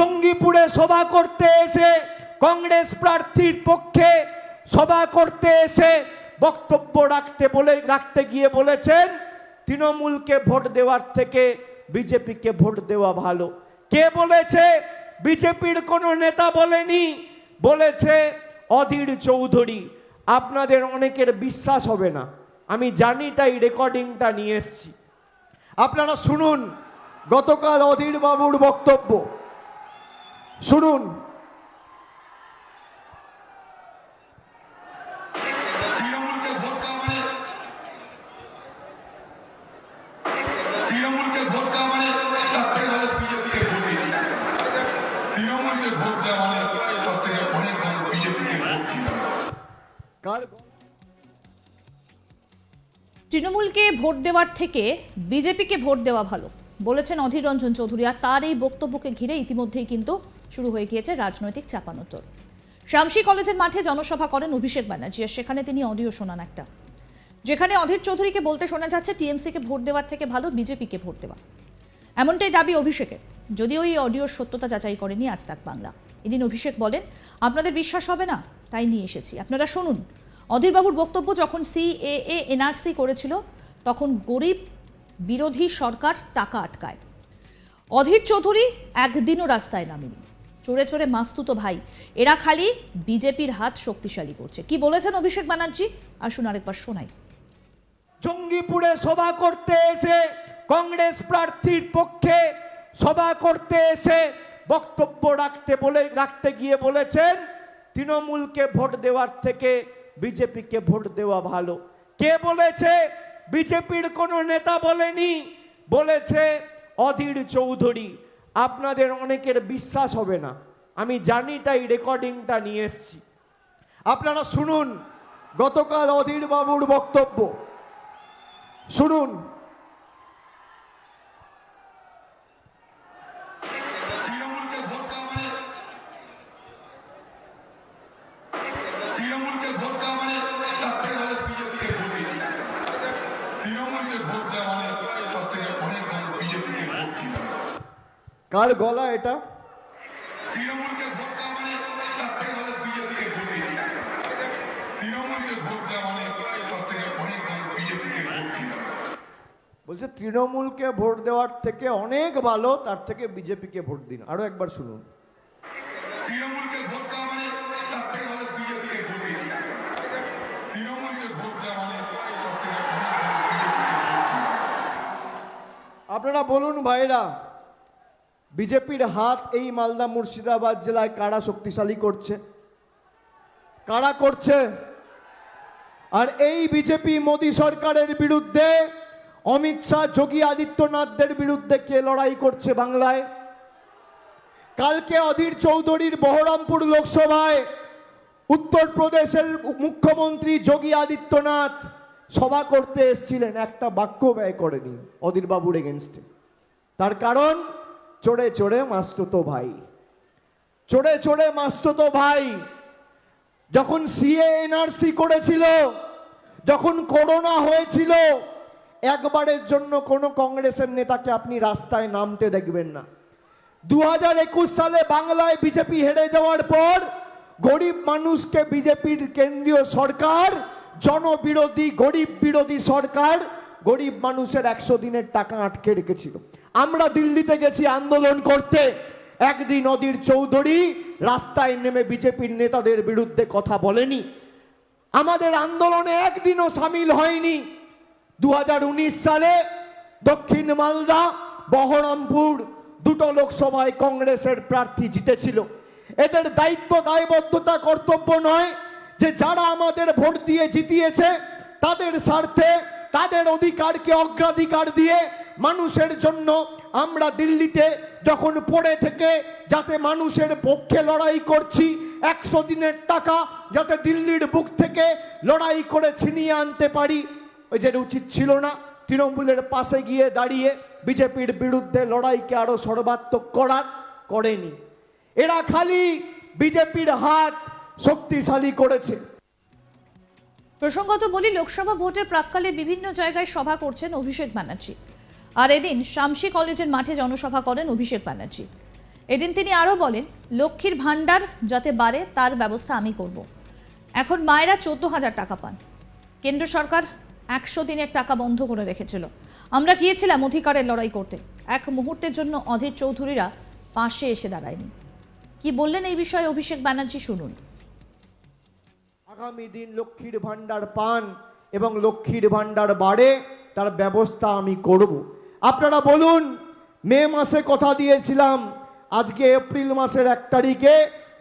জঙ্গিপুরে সভা করতে এসে কংগ্রেস প্রার্থীর পক্ষে সভা করতে এসে বক্তব্য রাখতে বলে, রাখতে গিয়ে বলেছেন, তৃণমূলকে ভোট দেওয়ার থেকে বিজেপিকে ভোট দেওয়া ভালো। কে বলেছে? বিজেপির কোনো নেতা বলেনি, বলেছে অধীর চৌধুরী। আপনাদের অনেকের বিশ্বাস হবে না, আমি জানি তাই রেকর্ডিংটা নিয়ে এসেছি। আপনারা শুনুন, গতকাল অধীর বাবুর বক্তব্য। শুনুন। তৃণমূলকে ভোট দেওয়া মানে? তৃণমূলকে ভোট দেওয়া মানে তার থেকে ভালো বিজেপিকে ভোট দিয়ে দিন তৃণমূলকে ভোট দেওয়া মানে তার থেকে অনেক ভালো বিজেপিকে ভোট দিতে হবে। কার? তৃণমূলকে ভোট দেওয়ার থেকে বিজেপিকে ভোট দেওয়া ভালো। বলেছেন অধীর রঞ্জন চৌধুরী, আর তার এই বক্তব্যকে ঘিরে ইতিমধ্যেই কিন্তু শুরু হয়ে গিয়েছে রাজনৈতিক চাপানোতর শামসি কলেজের মাঠে জনসভা করেন অভিষেক ব্যানার্জি, আর সেখানে তিনি অডিও শোনান একটা। যেখানে অধীর চৌধুরীকে বলতে শোনা যাচ্ছে, টিএমসিকে ভোট দেওয়ার থেকে ভালো, বিজেপিকে ভোট দেওয়া। এমনটাই দাবি অভিষেকের। যদিও এই অডিওর সত্যতা যাচাই করেনি আজ তাক বাংলা। এদিন অভিষেক বলেন, আপনাদের বিশ্বাস হবে না, তাই নিয়ে এসেছি। আপনারা শুনুন, অধীরবাবুর বক্তব্য যখন সিএএ, এনআরসি করেছিল, তখন গরিব বিরোধী সরকার টাকা আটকায়। অধীর চৌধুরী একদিনও রাস্তায় নামেনি। চোরে চড়ে মাস্তুতো ভাই, এরা খালি বিজেপির হাত শক্তিশালী করছে। কি বলেছেন অভিষেক ব্যানার্জি? আসুন আরেকবার শোনাই। জঙ্গিপুরে সভা করতে এসে কংগ্রেস প্রার্থীর পক্ষে সভা করতে এসে বক্তব্য রাখতে বলে, রাখতে গিয়ে বলেছেন, তৃণমূলকে ভোট দেওয়ার থেকে বিজেপিকে ভোট দেওয়া ভালো। কে বলেছে? বিজেপির কোনো নেতা বলেনি, বলেছে অধীর চৌধুরী। আপনাদের অনেকের বিশ্বাস হবে না। আমি জানি তাই রেকর্ডিংটা নিয়ে এসছি। আপনারা শুনুন, গতকাল অধীরবাবুর বক্তব্য। শুনুন কার গলা এটা? তৃণমূলকে ভোট দেওয়া মানে তার থেকে ভালো বিজেপিকে ভোট দিয়ে তৃণমূলকে ভোট দেওয়া মানে তার থেকে অনেক ভালো বিজেপিকে ভোট দিতে বলছে তৃণমূলকে ভোট দেওয়ার থেকে অনেক ভালো তার থেকে বিজেপিকে ভোট দিন। আরও একবার শুনুন। তৃণমূলকে ভোট দেওয়া মানে তার থেকে ভালো বিজেপিকে ভোট দিয়ে তৃণমূলকে ভোট দেওয়া মানে তার থেকে অনেক ভালো বিজেপিকে ভোট দিতে হবে আপনারা বলুন ভাইরা বিজেপির হাত এই মালদা মুর্শিদাবাদ জেলায় কারা শক্তিশালী করছে? কারা করছে? আর এই বিজেপি মোদী সরকারের বিরুদ্ধে, অমিত শাহ, যোগী আদিত্যনাথদের বিরুদ্ধে কে লড়াই করছে বাংলায়? কালকে অধীর চৌধুরীর বহরমপুর লোকসভায় উত্তরপ্রদেশের মুখ্যমন্ত্রী যোগী আদিত্যনাথ সভা করতে এসেছিলেন। একটা বাক্য ব্যয় করেনি অধীরবাবুর এগেনস্টে তার কারণ চড়ে চড়ে মাস্ততো ভাই। চড়ে চড়ে মাস্ততো ভাই। যখন সিএ এনআরসি করেছিল, যখন করোনা হয়েছিল, একবারের জন্য কোনো কংগ্রেসের নেতাকে আপনি রাস্তায় নামতে দেখবেন না। দু হাজার একুশ সালে বাংলায় বিজেপি হেরে যাওয়ার পর গরিব মানুষকে বিজেপির কেন্দ্রীয় সরকার, জনবিরোধী, গরিব বিরোধী সরকার গরিব মানুষের একশো দিনের টাকা আটকে রেখেছিল। আমরা দিল্লিতে গেছি আন্দোলন করতে। একদিন অধীর চৌধুরী রাস্তায় নেমে বিজেপির নেতাদের বিরুদ্ধে কথা বলেনি। আমাদের আন্দোলনে একদিনও সামিল হয়নি। দু হাজার উনিশ সালে দক্ষিণ মালদা, বহরমপুর দুটো লোকসভায় কংগ্রেসের প্রার্থী জিতেছিল। এদের দায়িত্ব দায়বদ্ধতা কর্তব্য নয় যে যারা আমাদের ভোট দিয়ে জিতিয়েছে, তাদের স্বার্থে তাদের অধিকারকে অগ্রাধিকার দিয়ে মানুষের জন্য আমরা দিল্লিতে যখন পড়ে থেকে যাতে মানুষের পক্ষে লড়াই করছি, একশো দিনের টাকা যাতে দিল্লির বুক থেকে লড়াই করে ছিনিয়ে আনতে পারি, এদের উচিত ছিল না। তৃণমূলের পাশে গিয়ে দাঁড়িয়ে বিজেপির বিরুদ্ধে লড়াইকে আরও সর্বাত্মক করার করেনি। এরা খালি বিজেপির হাত শক্তিশালী করেছে। প্রসঙ্গত বলি, লোকসভা ভোটের প্রাককালে বিভিন্ন জায়গায় সভা করছেন অভিষেক ব্যানার্জি। আর এদিন শামসি কলেজের মাঠে জনসভা করেন অভিষেক ব্যানার্জি। এদিন তিনি আরও বলেন, লক্ষ্মীর ভাণ্ডার যাতে বাড়ে তার ব্যবস্থা আমি করব। এখন মায়েরা চোদ্দ হাজার টাকা পান। কেন্দ্র সরকার একশো দিনের টাকা বন্ধ করে রেখেছিল। আমরা গিয়েছিলাম অধিকারের লড়াই করতে। এক মুহূর্তের জন্য অধীর চৌধুরীরা পাশে এসে দাঁড়ায়নি। কি বললেন এই বিষয়ে অভিষেক ব্যানার্জি শুনুন। আগামী দিন লক্ষ্মীর ভাণ্ডার পান এবং লক্ষ্মীর ভাণ্ডার বাড়ে, তার ব্যবস্থা আমি করব। আপনারা বলুন, মে মাসে কথা দিয়েছিলাম, আজকে এপ্রিল মাসের এক তারিখে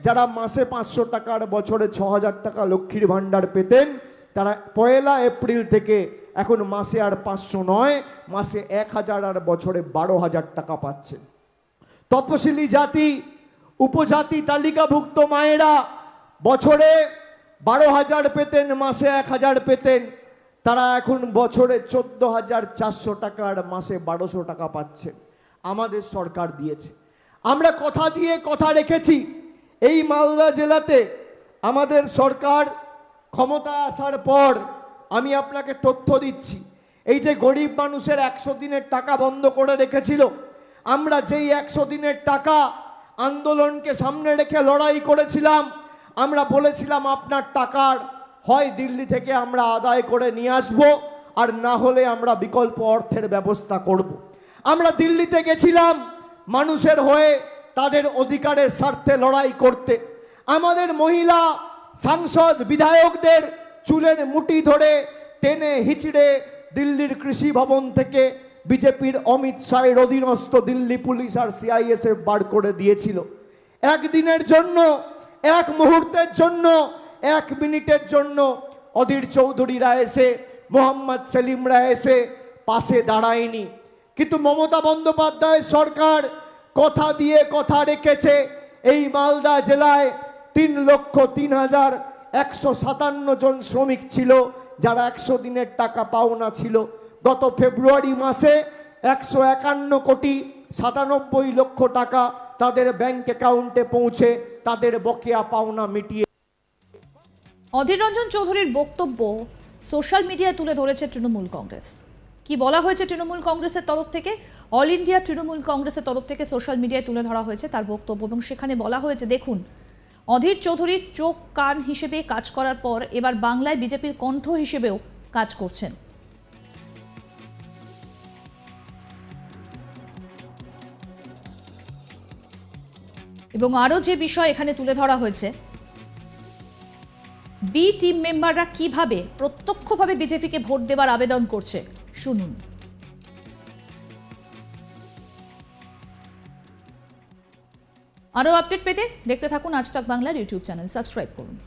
যারা মাসে পাঁচশো টাকার, বছরে ছ হাজার টাকা লক্ষ্মীর ভাণ্ডার পেতেন, তারা পয়লা এপ্রিল থেকে এখন মাসে আর পাঁচশো নয়, মাসে এক হাজার আর বছরে বারো হাজার টাকা পাচ্ছেন। তপশিলি জাতি, উপজাতি তালিকাভুক্ত মায়েরা, বছরে বারো হাজার পেতেন, মাসে এক হাজার পেতেন। তারা এখন বছরে চোদ্দ হাজার চারশো টাকার মাসে বারোশো টাকা পাচ্ছেন আমাদের সরকার দিয়েছে। আমরা কথা দিয়ে কথা রেখেছি। এই মালদা জেলাতে আমাদের সরকার ক্ষমতা আসার পর আমি আপনাকে তথ্য দিচ্ছি। এই যে গরিব মানুষের একশো দিনের টাকা বন্ধ করে রেখেছিল, আমরা যেই একশো দিনের টাকা আন্দোলনকে সামনে রেখে লড়াই করেছিলাম আমরা বলেছিলাম আপনার টাকার হয় দিল্লি থেকে আমরা আদায় করে নিয়ে আসব, আর না হলে আমরা বিকল্প অর্থের ব্যবস্থা করব। আমরা দিল্লিতে গেছিলাম মানুষের হয়ে তাদের অধিকারের স্বার্থে লড়াই করতে আমাদের মহিলা সাংসদ বিধায়কদের চুলের মুটি ধরে টেনে হিচড়ে দিল্লির কৃষি ভবন থেকে বিজেপির অমিত শাহের অধীনস্থ দিল্লি পুলিশ আর সিআইএসএফ বার করে দিয়েছিল একদিনের জন্য এক মুহূর্তের জন্য, এক মিনিটের জন্য অধীর চৌধুরীরা এসে, মোহাম্মদ সেলিমরা এসে পাশে দাঁড়ায়নি। কিন্তু মমতা বন্দ্যোপাধ্যায় সরকার কথা দিয়ে কথা রেখেছে, এই মালদা জেলায় তিন লক্ষ তিন হাজার একশো সাতান্ন জন শ্রমিক ছিল, যারা একশো দিনের টাকা পাওনা ছিল। গত ফেব্রুয়ারি মাসে একশো একান্ন কোটি সাতানব্বই লক্ষ টাকা তাদের ব্যাংক অ্যাকাউন্টে পৌঁছে তাদের বকেয়া পাওনা মিটিয়ে অধীর রঞ্জন চৌধুরীর বক্তব্য সোশ্যাল মিডিয়ায় তুলে ধরেছে তৃণমূল কংগ্রেস। কি বলা হয়েছে তৃণমূল কংগ্রেসের তরফ থেকে? অল ইন্ডিয়া তৃণমূল কংগ্রেসের তরফ থেকে সোশ্যাল মিডিয়ায় তুলে ধরা হয়েছে তার বক্তব্য এবং সেখানে বলা হয়েছে, দেখুন, অধীর চৌধুরীর চোখ কান হিসেবে কাজ করার পর এবার বাংলায় বিজেপির কণ্ঠ হিসেবেও কাজ করছেন। এবং আরও যে বিষয় এখানে তুলে ধরা হয়েছে বি টিম মেম্বাররা কীভাবে প্রত্যক্ষভাবে বিজেপিকে ভোট দেওয়ার আবেদন করছে, শুনুন। আরও আপডেট পেতে দেখতে থাকুন আজ তক বাংলার ইউটিউব চ্যানেল, সাবস্ক্রাইব করুন।